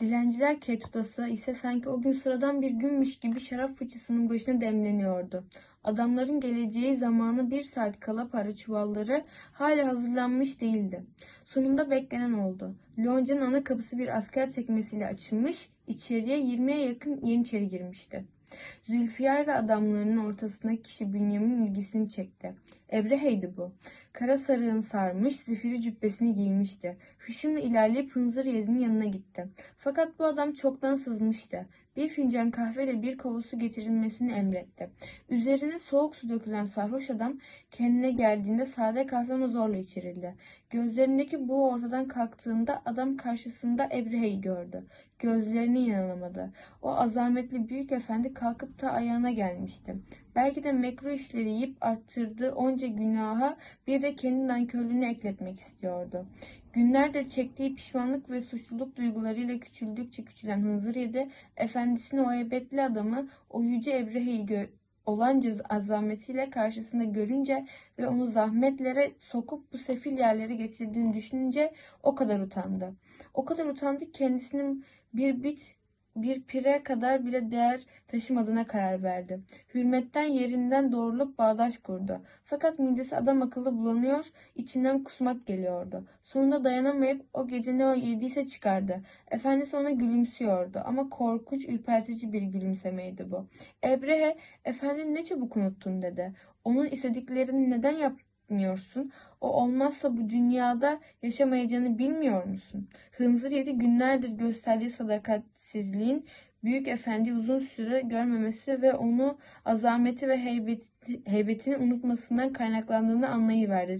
Dilenciler ketudası ise sanki o gün sıradan bir günmüş gibi şarap fıçısının başına demleniyordu. Adamların geleceği zamanı bir saat kala para çuvalları hala hazırlanmış değildi. Sonunda beklenen oldu. Lonca'nın ana kapısı bir asker tekmesiyle açılmış, içeriye 20'ye yakın yeniçeri girmişti. Zülfiyar ve adamlarının ortasındaki kişi Bünyamin'in ilgisini çekti. Ebrehe'ydi bu. Kara sarığını sarmış, zifiri cübbesini giymişti. Hışımla ilerleyip Hınzır Yedi'nin yanına gitti. Fakat bu adam çoktan sızmıştı. Bir fincan kahveyle bir kova su getirilmesini emretti. Üzerine soğuk su dökülen sarhoş adam kendine geldiğinde sade kahve ona zorla içirildi. Gözlerindeki buğu ortadan kalktığında adam karşısında Ebrehe'yi gördü. Gözlerine inanamadı. O azametli büyük efendi kalkıp da ayağına gelmişti. Belki de mekruh işleri yiyip arttırdığı onca günaha bir de kendi nankörlüğünü ekletmek istiyordu. Günlerdir çektiği pişmanlık ve suçluluk duygularıyla küçüldükçe küçülen Hınzır Yedi, efendisini o heybetli adamı, o yüce Ebrehe'yi olanca azametiyle karşısında görünce ve onu zahmetlere sokup bu sefil yerlere getirdiğini düşününce o kadar utandı. O kadar utandı ki kendisinin bir bit bir pire kadar bile değer taşımadığına karar verdi. Hürmetten yerinden doğrulup bağdaş kurdu. Fakat midesi adam akıllı bulanıyor, içinden kusmak geliyordu. Sonunda dayanamayıp o gece ne o yediyse çıkardı. Efendisi ona gülümsüyordu ama korkunç, ürpertici bir gülümsemeydi bu. Ebrehe, efendini ne çabuk unuttun dedi. Onun istediklerini neden yapmıyorsun? O olmazsa bu dünyada yaşamayacağını bilmiyor musun? Hınzır yedi günlerdir gösterdiği sadakatsizliğin büyük efendi uzun süre görmemesi ve onu azameti ve heybeti, heybetini unutmasından kaynaklandığını anlayıverdi.